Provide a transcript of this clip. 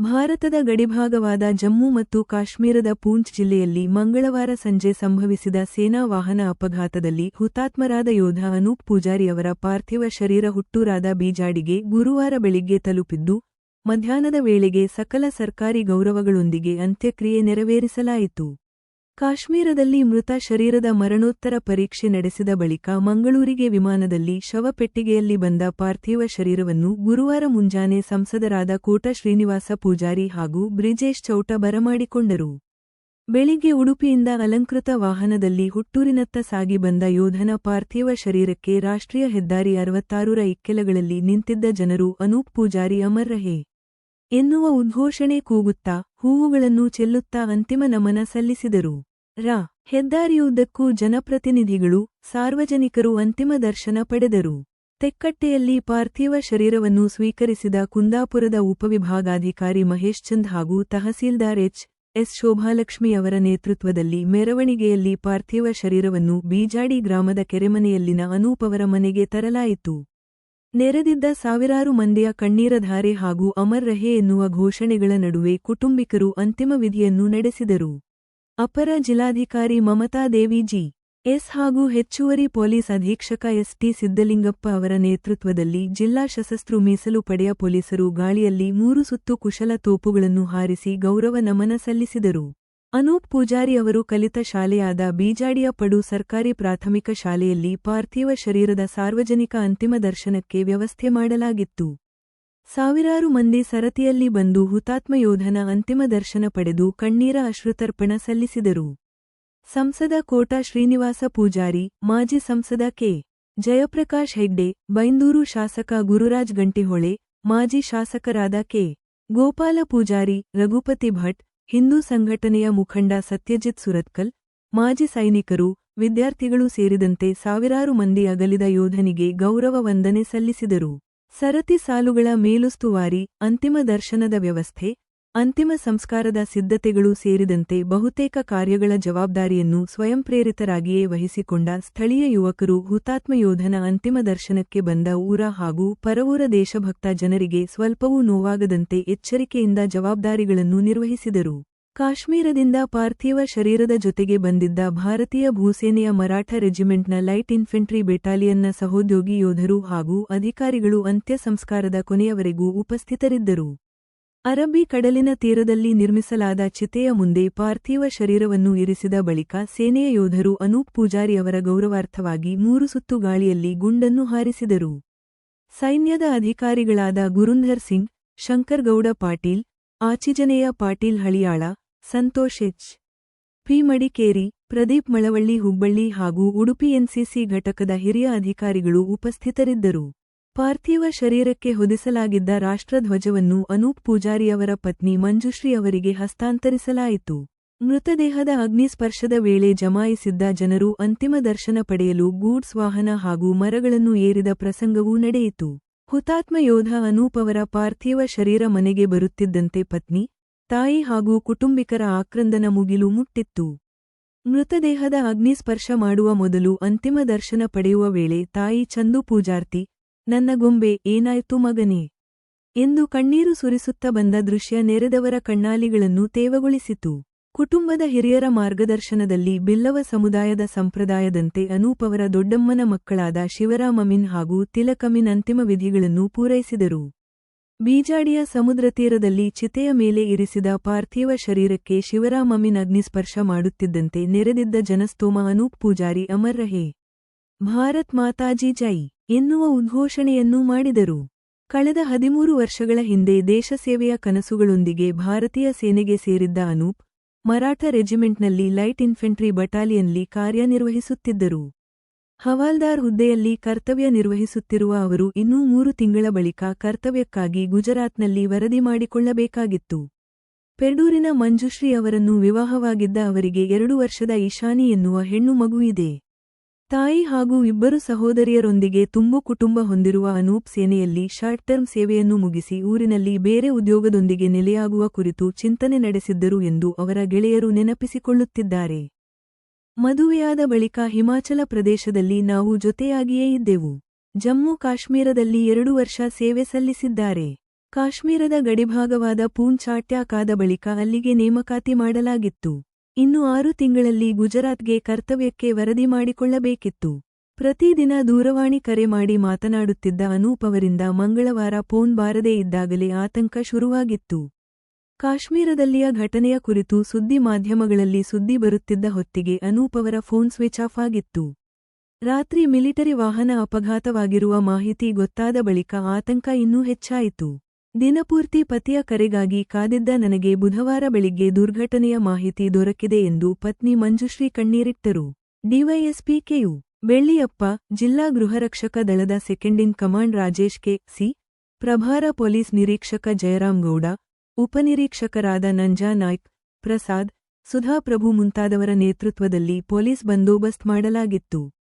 ಭಾರತದ ಗಡಿಭಾಗವಾದ ಜಮ್ಮು ಮತ್ತು ಕಾಶ್ಮೀರದ ಪೂಂಚ್ ಜಿಲ್ಲೆಯಲ್ಲಿ ಮಂಗಳವಾರ ಸಂಜೆ ಸಂಭವಿಸಿದ ಸೇನಾ ವಾಹನ ಅಪಘಾತದಲ್ಲಿ ಹುತಾತ್ಮರಾದ ಯೋಧ ಅನೂಪ್ ಪೂಜಾರಿಯವರ ಪಾರ್ಥಿವ ಶರೀರ ಹುಟ್ಟೂರಾದ ಬೀಜಾಡಿಗೆ ಗುರುವಾರ ಬೆಳಿಗ್ಗೆ ತಲುಪಿದ್ದು, ಮಧ್ಯಾಹ್ನದ ವೇಳೆಗೆ ಸಕಲ ಸರ್ಕಾರಿ ಗೌರವಗಳೊಂದಿಗೆ ಅಂತ್ಯಕ್ರಿಯೆ ನೆರವೇರಿಸಲಾಯಿತು. ಕಾಶ್ಮೀರದಲ್ಲಿ ಮೃತ ಶರೀರದ ಮರಣೋತ್ತರ ಪರೀಕ್ಷೆ ನಡೆಸಿದ ಬಳಿಕ ಮಂಗಳೂರಿಗೆ ವಿಮಾನದಲ್ಲಿ ಶವಪೆಟ್ಟಿಗೆಯಲ್ಲಿ ಬಂದ ಪಾರ್ಥಿವ ಶರೀರವನ್ನು ಗುರುವಾರ ಮುಂಜಾನೆ ಸಂಸದರಾದ ಕೋಟ ಶ್ರೀನಿವಾಸ ಪೂಜಾರಿ ಹಾಗೂ ಬ್ರಿಜೇಶ್ ಚೌಟ ಬರಮಾಡಿಕೊಂಡರು. ಬೆಳಿಗ್ಗೆ ಉಡುಪಿಯಿಂದ ಅಲಂಕೃತ ವಾಹನದಲ್ಲಿ ಹುಟ್ಟೂರಿನತ್ತ ಸಾಗಿ ಬಂದ ಯೋಧನ ಪಾರ್ಥಿವ ಶರೀರಕ್ಕೆ ರಾಷ್ಟ್ರೀಯ ಹೆದ್ದಾರಿ ಅರವತ್ತಾರರ ಇಕ್ಕೆಲಗಳಲ್ಲಿ ನಿಂತಿದ್ದ ಜನರು ಅನೂಪ್ ಪೂಜಾರಿ ಅಮರ್ ರಹೆ ಎನ್ನುವ ಉದ್ಘೋಷಣೆ ಕೂಗುತ್ತಾ ಹೂವುಗಳನ್ನು ಚೆಲ್ಲುತ್ತಾ ಅಂತಿಮ ನಮನ ಸಲ್ಲಿಸಿದರು. ರ. ಹೆದ್ದಾರಿಯುದ್ದಕ್ಕೂ ಜನಪ್ರತಿನಿಧಿಗಳು, ಸಾರ್ವಜನಿಕರು ಅಂತಿಮ ದರ್ಶನ ಪಡೆದರು. ತೆಕ್ಕಟ್ಟೆಯಲ್ಲಿ ಪಾರ್ಥಿವ ಶರೀರವನ್ನು ಸ್ವೀಕರಿಸಿದ ಕುಂದಾಪುರದ ಉಪವಿಭಾಗಾಧಿಕಾರಿ ಮಹೇಶ್ ಚಂದ್ ಹಾಗೂ ತಹಸೀಲ್ದಾರ್ ಎಚ್. ಎಸ್. ಶೋಭಾಲಕ್ಷ್ಮಿಯವರ ನೇತೃತ್ವದಲ್ಲಿ ಮೆರವಣಿಗೆಯಲ್ಲಿ ಪಾರ್ಥಿವ ಶರೀರವನ್ನು ಬೀಜಾಡಿ ಗ್ರಾಮದ ಕೆರೆಮನೆಯಲ್ಲಿನ ಅನೂಪವರ ಮನೆಗೆ ತರಲಾಯಿತು. ನೆರೆದಿದ್ದ ಸಾವಿರಾರು ಮಂದಿಯ ಕಣ್ಣೀರಧಾರೆ ಹಾಗೂ ಅಮರ್ ರಹೆ ಎನ್ನುವ ಘೋಷಣೆಗಳ ನಡುವೆ ಕುಟುಂಬಿಕರು ಅಂತಿಮ ವಿಧಿಯನ್ನು ನಡೆಸಿದರು. ಅಪರ ಜಿಲ್ಲಾಧಿಕಾರಿ ಮಮತಾ ದೇವಿಜಿ ಎಸ್ ಹಾಗೂ ಹೆಚ್ಚುವರಿ ಪೊಲೀಸ್ ಅಧೀಕ್ಷಕ ಎಸ್ಟಿ ಸಿದ್ದಲಿಂಗಪ್ಪ ಅವರ ನೇತೃತ್ವದಲ್ಲಿ ಜಿಲ್ಲಾ ಸಶಸ್ತ್ರ ಮೀಸಲು ಪಡೆಯ ಪೊಲೀಸರು ಗಾಳಿಯಲ್ಲಿ ಮೂರು ಸುತ್ತು ಕುಶಲ ತೋಪುಗಳನ್ನು ಹಾರಿಸಿ ಗೌರವ ನಮನ ಸಲ್ಲಿಸಿದರು. ಅನೂಪ್ ಪೂಜಾರಿ ಅವರು ಕಲಿತ ಶಾಲೆಯಾದ ಬೀಜಾಡಿಯ ಪಡು ಸರ್ಕಾರಿ ಪ್ರಾಥಮಿಕ ಶಾಲೆಯಲ್ಲಿ ಪಾರ್ಥಿವ ಶರೀರದ ಸಾರ್ವಜನಿಕ ಅಂತಿಮ ದರ್ಶನಕ್ಕೆ ವ್ಯವಸ್ಥೆ ಮಾಡಲಾಗಿತ್ತು. ಸಾವಿರಾರು ಮಂದಿ ಸರತಿಯಲ್ಲಿ ಬಂದು ಹುತಾತ್ಮ ಯೋಧನ ಅಂತಿಮ ದರ್ಶನ ಪಡೆದು ಕಣ್ಣೀರ ಅಶ್ರುತರ್ಪಣ ಸಲ್ಲಿಸಿದರು. ಸಂಸದ ಕೋಟ ಶ್ರೀನಿವಾಸ ಪೂಜಾರಿ, ಮಾಜಿ ಸಂಸದ ಕೆ. ಜಯಪ್ರಕಾಶ್ ಹೆಗ್ಡೆ, ಬೈಂದೂರು ಶಾಸಕ ಗುರುರಾಜ್ ಗಂಟಿಹೊಳೆ, ಮಾಜಿ ಶಾಸಕರಾದ ಕೆ. ಗೋಪಾಲ ಪೂಜಾರಿ, ರಘುಪತಿ ಭಟ್, ಹಿಂದೂ ಸಂಘಟನೆಯ ಮುಖಂಡ ಸತ್ಯಜಿತ್ ಸುರತ್ಕಲ್, ಮಾಜಿ ಸೈನಿಕರು, ವಿದ್ಯಾರ್ಥಿಗಳು ಸೇರಿದಂತೆ ಸಾವಿರಾರು ಮಂದಿ ಅಗಲಿದ ಯೋಧನಿಗೆ ಗೌರವ ವಂದನೆ ಸಲ್ಲಿಸಿದರು. ಸರತಿ ಸಾಲುಗಳ ಮೇಲುಸ್ತುವಾರಿ ಅಂತಿಮ ದರ್ಶನದ ವ್ಯವಸ್ಥೆ, ಅಂತಿಮ ಸಂಸ್ಕಾರದ ಸಿದ್ಧತೆಗಳು ಸೇರಿದಂತೆ ಬಹುತೇಕ ಕಾರ್ಯಗಳ ಜವಾಬ್ದಾರಿಯನ್ನು ಸ್ವಯಂಪ್ರೇರಿತರಾಗಿಯೇ ವಹಿಸಿಕೊಂಡ ಸ್ಥಳೀಯ ಯುವಕರು ಹುತಾತ್ಮ ಯೋಧನ ಅಂತಿಮ ದರ್ಶನಕ್ಕೆ ಬಂದ ಊರ ಹಾಗೂ ಪರವೂರ ದೇಶಭಕ್ತ ಜನರಿಗೆ ಸ್ವಲ್ಪವೂ ನೋವಾಗದಂತೆ ಎಚ್ಚರಿಕೆಯಿಂದ ಜವಾಬ್ದಾರಿಗಳನ್ನು ನಿರ್ವಹಿಸಿದರು. ಕಾಶ್ಮೀರದಿಂದ ಪಾರ್ಥಿವ ಶರೀರದ ಜೊತೆಗೆ ಬಂದಿದ್ದ ಭಾರತೀಯ ಭೂಸೇನೆಯ ಮರಾಠ ರೆಜಿಮೆಂಟ್ನ ಲೈಟ್ ಇನ್ಫೆಂಟ್ರಿ ಬೆಟಾಲಿಯನ್ನ ಸಹೋದ್ಯೋಗಿ ಯೋಧರು ಹಾಗೂ ಅಧಿಕಾರಿಗಳು ಅಂತ್ಯ ಸಂಸ್ಕಾರದ ಕೊನೆಯವರೆಗೂ ಉಪಸ್ಥಿತರಿದ್ದರು. ಅರಬ್ಬಿ ಕಡಲಿನ ತೀರದಲ್ಲಿ ನಿರ್ಮಿಸಲಾದ ಚಿತೆಯ ಮುಂದೆ ಪಾರ್ಥಿವ ಶರೀರವನ್ನು ಇರಿಸಿದ ಬಳಿಕ ಸೇನೆಯ ಯೋಧರು ಅನೂಪ್ ಪೂಜಾರಿಯವರ ಗೌರವಾರ್ಥವಾಗಿ ಮೂರು ಸುತ್ತು ಗಾಳಿಯಲ್ಲಿ ಗುಂಡನ್ನು ಹಾರಿಸಿದರು. ಸೈನ್ಯದ ಅಧಿಕಾರಿಗಳಾದ ಗುರುಂಧರ್ ಸಿಂಗ್, ಶಂಕರ್ಗೌಡ ಪಾಟೀಲ್, ಆಚಿಜನೇಯ ಪಾಟೀಲ್ ಹಳಿಯಾಳ ಸಂತೋಷ್ ಎಚ್. ಪಿ ಮಡಿಕೇರಿ ಪ್ರದೀಪ್ ಮಳವಳ್ಳಿ ಹುಬ್ಬಳ್ಳಿ ಹಾಗೂ ಉಡುಪಿ ಎನ್ಸಿಸಿ ಘಟಕದ ಹಿರಿಯ ಅಧಿಕಾರಿಗಳು ಉಪಸ್ಥಿತರಿದ್ದರು. ಪಾರ್ಥಿವ ಶರೀರಕ್ಕೆ ಹೊದಿಸಲಾಗಿದ್ದ ರಾಷ್ಟ್ರಧ್ವಜವನ್ನು ಅನೂಪ್ ಪೂಜಾರಿಯವರ ಪತ್ನಿ ಮಂಜುಶ್ರೀ ಅವರಿಗೆ ಹಸ್ತಾಂತರಿಸಲಾಯಿತು. ಮೃತದೇಹದ ಅಗ್ನಿಸ್ಪರ್ಶದ ವೇಳೆ ಜಮಾಯಿಸಿದ್ದ ಜನರು ಅಂತಿಮ ದರ್ಶನ ಪಡೆಯಲು ಗೂಡ್ಸ್ ವಾಹನ ಹಾಗೂ ಮರಗಳನ್ನು ಏರಿದ ಪ್ರಸಂಗವೂ ನಡೆಯಿತು. ಹುತಾತ್ಮ ಯೋಧ ಅನೂಪ್ ಅವರ ಪಾರ್ಥಿವ ಶರೀರ ಮನೆಗೆ ಬರುತ್ತಿದ್ದಂತೆ ಪತ್ನಿ ತಾಯಿ ಹಾಗೂ ಕುಟುಂಬಿಕರ ಆಕ್ರಂದನ ಮುಗಿಲು ಮುಟ್ಟಿತ್ತು. ಮೃತದೇಹದ ಅಗ್ನಿಸ್ಪರ್ಶ ಮಾಡುವ ಮೊದಲು ಅಂತಿಮ ದರ್ಶನ ಪಡೆಯುವ ವೇಳೆ ತಾಯಿ ಚಂದು ಪೂಜಾರ್ತಿ, ನನ್ನ ಗೊಂಬೆ ಏನಾಯ್ತು ಮಗನೇ? ಎಂದು ಕಣ್ಣೀರು ಸುರಿಸುತ್ತ ಬಂದ ದೃಶ್ಯ ನೆರೆದವರ ಕಣ್ಣಾಲಿಗಳನ್ನು ತೇವಗೊಳಿಸಿತು. ಕುಟುಂಬದ ಹಿರಿಯರ ಮಾರ್ಗದರ್ಶನದಲ್ಲಿ ಬಿಲ್ಲವ ಸಮುದಾಯದ ಸಂಪ್ರದಾಯದಂತೆ ಅನೂಪವರ ದೊಡ್ಡಮ್ಮನ ಮಕ್ಕಳಾದ ಶಿವರಾಮಮಿನ್ ಹಾಗೂ ತಿಲಕಮಿನ್ ಅಂತಿಮ ವಿಧಿಗಳನ್ನು ಪೂರೈಸಿದರು. ಬೀಜಾಡಿಯ ಸಮುದ್ರ ತೀರದಲ್ಲಿ ಚಿತೆಯ ಮೇಲೆ ಇರಿಸಿದ ಪಾರ್ಥಿವ ಶರೀರಕ್ಕೆ ಶಿವರಾಮಮ್ಮಿನ ಅಗ್ನಿಸ್ಪರ್ಶ ಮಾಡುತ್ತಿದ್ದಂತೆ ನೆರೆದಿದ್ದ ಜನಸ್ತೋಮ ಅನೂಪ್ ಪೂಜಾರಿ ಅಮರ್ ರಹೆ. ಭಾರತ್ ಮಾತಾಜಿ ಜೈ ಎನ್ನುವ ಉದ್ಘೋಷಣೆಯನ್ನೂ ಮಾಡಿದರು. ಕಳೆದ ಹದಿಮೂರು ವರ್ಷಗಳ ಹಿಂದೆ ದೇಶ ಸೇವೆಯ ಕನಸುಗಳೊಂದಿಗೆ ಭಾರತೀಯ ಸೇನೆಗೆ ಸೇರಿದ್ದ ಅನೂಪ್ ಮರಾಠ ರೆಜಿಮೆಂಟ್ನಲ್ಲಿ ಲೈಟ್ ಇನ್ಫೆಂಟ್ರಿ ಬಟಾಲಿಯನ್ಲಿ ಕಾರ್ಯನಿರ್ವಹಿಸುತ್ತಿದ್ದರು. ಹವಾಲ್ದಾರ್ ಹುದ್ದೆಯಲ್ಲಿ ಕರ್ತವ್ಯ ನಿರ್ವಹಿಸುತ್ತಿರುವ ಅವರು ಇನ್ನೂ ಮೂರು ತಿಂಗಳ ಬಳಿಕ ಕರ್ತವ್ಯಕ್ಕಾಗಿ ಗುಜರಾತ್ನಲ್ಲಿ ವರದಿ ಮಾಡಿಕೊಳ್ಳಬೇಕಾಗಿತ್ತು. ಪೆರ್ಡೂರಿನ ಮಂಜುಶ್ರೀ ಅವರನ್ನು ವಿವಾಹವಾಗಿದ್ದ ಅವರಿಗೆ ಎರಡು ವರ್ಷದ ಈಶಾನಿ ಎನ್ನುವ ಹೆಣ್ಣು ಮಗು ಇದೆ. ತಾಯಿ ಹಾಗೂ ಇಬ್ಬರು ಸಹೋದರಿಯರೊಂದಿಗೆ ತುಂಬು ಕುಟುಂಬ ಹೊಂದಿರುವ ಅನೂಪ್ ಸೇನೆಯಲ್ಲಿ ಶಾರ್ಟ್ ಟರ್ಮ್ ಸೇವೆಯನ್ನು ಮುಗಿಸಿ ಊರಿನಲ್ಲಿ ಬೇರೆ ಉದ್ಯೋಗದೊಂದಿಗೆ ನೆಲೆಯಾಗುವ ಕುರಿತು ಚಿಂತನೆ ನಡೆಸಿದ್ದರು ಎಂದು ಅವರ ಗೆಳೆಯರು ನೆನಪಿಸಿಕೊಳ್ಳುತ್ತಿದ್ದಾರೆ. ಮದುವೆಯಾದ ಬಳಿಕ ಹಿಮಾಚಲ ಪ್ರದೇಶದಲ್ಲಿ ನಾವು ಜೊತೆಯಾಗಿಯೇ ಇದ್ದೆವು. ಜಮ್ಮು ಕಾಶ್ಮೀರದಲ್ಲಿ ಎರಡು ವರ್ಷ ಸೇವೆ ಸಲ್ಲಿಸಿದ್ದಾರೆ. ಕಾಶ್ಮೀರದ ಗಡಿಭಾಗವಾದ ಪೂಂಚ್ ಅಟ್ಯಾಕಾದ ಬಳಿಕ ಅಲ್ಲಿಗೆ ನೇಮಕಾತಿ ಮಾಡಲಾಗಿತ್ತು. ಇನ್ನು ಆರು ತಿಂಗಳಲ್ಲಿ ಗುಜರಾತ್ಗೆ ಕರ್ತವ್ಯಕ್ಕೆ ವರದಿ ಮಾಡಿಕೊಳ್ಳಬೇಕಿತ್ತು. ಪ್ರತಿದಿನ ದೂರವಾಣಿ ಕರೆ ಮಾಡಿ ಮಾತನಾಡುತ್ತಿದ್ದ ಅನೂಪ್ ಅವರಿಂದ ಮಂಗಳವಾರ ಫೋನ್ ಬಾರದೇ ಇದ್ದಾಗಲೇ ಆತಂಕ ಶುರುವಾಗಿತ್ತು. ಕಾಶ್ಮೀರದಲ್ಲಿಯ ಘಟನೆಯ ಕುರಿತು ಸುದ್ದಿ ಮಾಧ್ಯಮಗಳಲ್ಲಿ ಸುದ್ದಿ ಬರುತ್ತಿದ್ದ ಹೊತ್ತಿಗೆ ಅನೂಪ್ ಅವರ ಫೋನ್ ಸ್ವಿಚ್ ಆಫ್ ಆಗಿತ್ತು. ರಾತ್ರಿ ಮಿಲಿಟರಿ ವಾಹನ ಅಪಘಾತವಾಗಿರುವ ಮಾಹಿತಿ ಗೊತ್ತಾದ ಬಳಿಕ ಆತಂಕ ಇನ್ನೂ ಹೆಚ್ಚಾಯಿತು. ದಿನಪೂರ್ತಿ ಪತಿಯ ಕರೆಗಾಗಿ ಕಾದಿದ್ದ ನನಗೆ ಬುಧವಾರ ಬೆಳಿಗ್ಗೆ ದುರ್ಘಟನೆಯ ಮಾಹಿತಿ ದೊರಕಿದೆ ಎಂದು ಪತ್ನಿ ಮಂಜುಶ್ರೀ ಕಣ್ಣೀರಿಟ್ಟರು. ಡಿವೈಎಸ್ಪಿ ಕೆಯು ಬೆಳ್ಳಿಯಪ್ಪ, ಜಿಲ್ಲಾ ಗೃಹರಕ್ಷಕ ದಳದ second in command Rajesh K C. ಪ್ರಭಾರ ಪೊಲೀಸ್ ನಿರೀಕ್ಷಕ ಜಯರಾಮ್ ಗೌಡ ಉಪನಿರೀಕ್ಷಕರಾದ ನಂಜಾ ನಾಯ್ಕ್ ಪ್ರಸಾದ್ ಸುಧಾ ಪ್ರಭು ಮುಂತಾದವರ ನೇತೃತ್ವದಲ್ಲಿ ಪೊಲೀಸ್ ಬಂದೋಬಸ್ತ್ ಮಾಡಲಾಗಿತ್ತು.